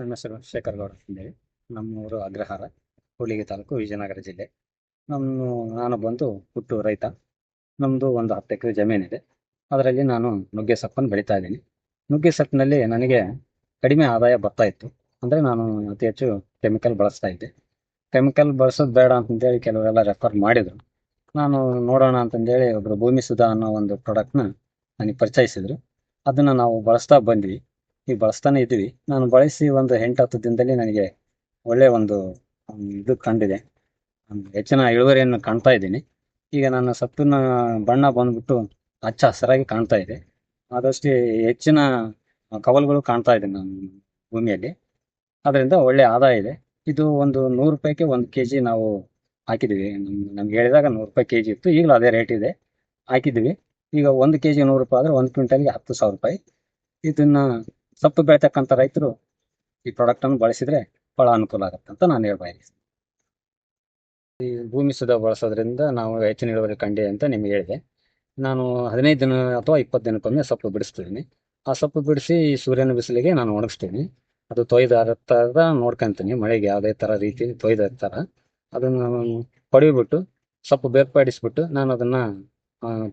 ನಮ್ಮ ಹೆಸರು ಶೇಖರ್ ಗೌಡ ಅಂತೇಳಿ ನಮ್ಮೂರು ಅಗ್ರಹಾರ, ಹುಲಿಗೆ ತಾಲೂಕು ವಿಜಯನಗರ ಜಿಲ್ಲೆ. ನಮ್ಮ, ನಾನು ಬಂದು ಹುಟ್ಟು ರೈತ. ನಮ್ಮದು ಒಂದು ಹತ್ತು ಎಕರೆ ಜಮೀನಿದೆ ಅದರಲ್ಲಿ ನಾನು ನುಗ್ಗೆ ಸೊಪ್ಪನ್ನು ಬೆಳೀತಾ ಇದ್ದೀನಿ. ನುಗ್ಗೆ ಸೊಪ್ಪಿನಲ್ಲಿ ನನಗೆ ಕಡಿಮೆ ಆದಾಯ ಬರ್ತಾ ಇತ್ತು. ಅಂದರೆ ನಾನು ಅತಿ ಹೆಚ್ಚು ಕೆಮಿಕಲ್ ಬಳಸ್ತಾ ಇದ್ದೆ. ಕೆಮಿಕಲ್ ಬಳಸೋದು ಬೇಡ ಅಂತಂದೇಳಿ ಕೆಲವರೆಲ್ಲ ರೆಫರ್ ಮಾಡಿದರು. ನಾನು ನೋಡೋಣ ಅಂತಂದೇಳಿ ಒಬ್ಬರು ಭೂಮಿ ಸುಧಾ ಅನ್ನೋ ಒಂದು ಪ್ರಾಡಕ್ಟ್ನ ನನಗೆ ಪರಿಚಯಿಸಿದ್ರು. ಅದನ್ನು ನಾವು ಬಳಸ್ತಾ ಬಂದ್ವಿ. ಈಗ ಬಳಸ್ತಾನೆ ಇದ್ದೀವಿ. ನಾನು ಬಳಸಿ ಒಂದು ಎಂಟು ಹತ್ತು ದಿನದಲ್ಲಿ ನನಗೆ ಒಳ್ಳೆ ಒಂದು ಇದು ಕಂಡಿದೆ. ಹೆಚ್ಚಿನ ಇಳುವರಿಯನ್ನು ಕಾಣ್ತಾ ಇದ್ದೀನಿ. ಈಗ ನನ್ನ ಸೊಪ್ಪಿನ ಬಣ್ಣ ಬಂದ್ಬಿಟ್ಟು ಹಚ್ಚ ಹಸಿರಾಗಿ ಕಾಣ್ತಾ ಇದೆ. ಆದಷ್ಟು ಹೆಚ್ಚಿನ ಕವಲುಗಳು ಕಾಣ್ತಾ ಇದೆ ನಮ್ಮ ಭೂಮಿಯಲ್ಲಿ. ಅದರಿಂದ ಒಳ್ಳೆ ಆದಾಯ ಇದೆ. ಇದು ಒಂದು ನೂರು ರೂಪಾಯಿಗೆ ಒಂದು ಕೆ ಜಿ ನಾವು ಹಾಕಿದ್ದೀವಿ. ನಮ್- ನಮ್ಗೆ ಹೇಳಿದಾಗ ನೂರು ರೂಪಾಯಿ ಕೆ ಜಿ ಇತ್ತು. ಈಗಲೂ ಅದೇ ರೇಟ್ ಇದೆ. ಹಾಕಿದ್ವಿ ಈಗ ಒಂದು ಕೆ ಜಿ ನೂರು ರೂಪಾಯಿ ಆದರೆ ಒಂದು ಕ್ವಿಂಟಲ್ಗೆ ಹತ್ತು ಸಾವಿರ ರೂಪಾಯಿ. ಇದನ್ನ ಸೊಪ್ಪು ಬೆಳಿತಕ್ಕಂಥ ರೈತರು ಈ ಪ್ರಾಡಕ್ಟನ್ನು ಬಳಸಿದ್ರೆ ಬಹಳ ಅನುಕೂಲ ಆಗುತ್ತೆ ಅಂತ ನಾನು ಹೇಳ್ಬಯಸ್ತೀನಿ ಈ ಭೂಮಿ ಸುಧಾ ಬಳಸೋದ್ರಿಂದ ನಾವು ಹೆಚ್ಚಿನ ಇಳುವರಿ ಕಂಡಿ ಅಂತ ನಿಮ್ಗೆ ಹೇಳಿದೆ. ನಾನು ಹದಿನೈದು ದಿನ ಅಥವಾ ಇಪ್ಪತ್ತು ದಿನಕ್ಕೊಮ್ಮೆ ಸೊಪ್ಪು ಬಿಡಿಸ್ತೀನಿ ಆ ಸೊಪ್ಪು ಬಿಡಿಸಿ ಸೂರ್ಯನ ಬಿಸಿಲಿಗೆ ನಾನು ಒಣಗಿಸ್ತೀನಿ. ಅದು ತೊಯ್ದ ಹರತ್ತಾರ ನೋಡ್ಕೊಂತೀನಿ. ಮಳೆಗೆ ಯಾವುದೇ ಥರ ರೀತಿ ತೊಯ್ದ ಥರ ಅದನ್ನು ಪಡಿಬಿಟ್ಟು ಸೊಪ್ಪು ಬೇರ್ಪಡಿಸ್ಬಿಟ್ಟು ನಾನು ಅದನ್ನು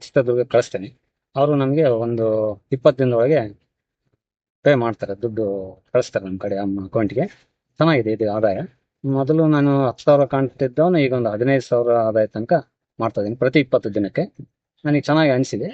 ಚಿತ್ರದುರ್ಗ ಕಳಿಸ್ತೇನೆ. ಅವರು ನಮಗೆ ಒಂದು ಇಪ್ಪತ್ತು ದಿನದೊಳಗೆ ಪೇ ಮಾಡ್ತಾರೆ, ದುಡ್ಡು ಕಳಿಸ್ತಾರೆ ನಮ್ಮ ಕಡೆ, ನಮ್ಮ ಅಕೌಂಟ್ಗೆ ಚೆನ್ನಾಗಿದೆ ಇದು ಆದಾಯ. ಮೊದಲು ನಾನು ಹತ್ತು ಸಾವಿರ ಕಾಣ್ತಿದ್ದವನು, ಈಗ ಒಂದು ಹದಿನೈದು ಸಾವಿರ ಆದಾಯ ತನಕ ಮಾಡ್ತಾ ಇದ್ದೀನಿ ಪ್ರತಿ ಇಪ್ಪತ್ತು ದಿನಕ್ಕೆ. ನನಗೆ ಚೆನ್ನಾಗಿ ಅನಿಸಿದೆ.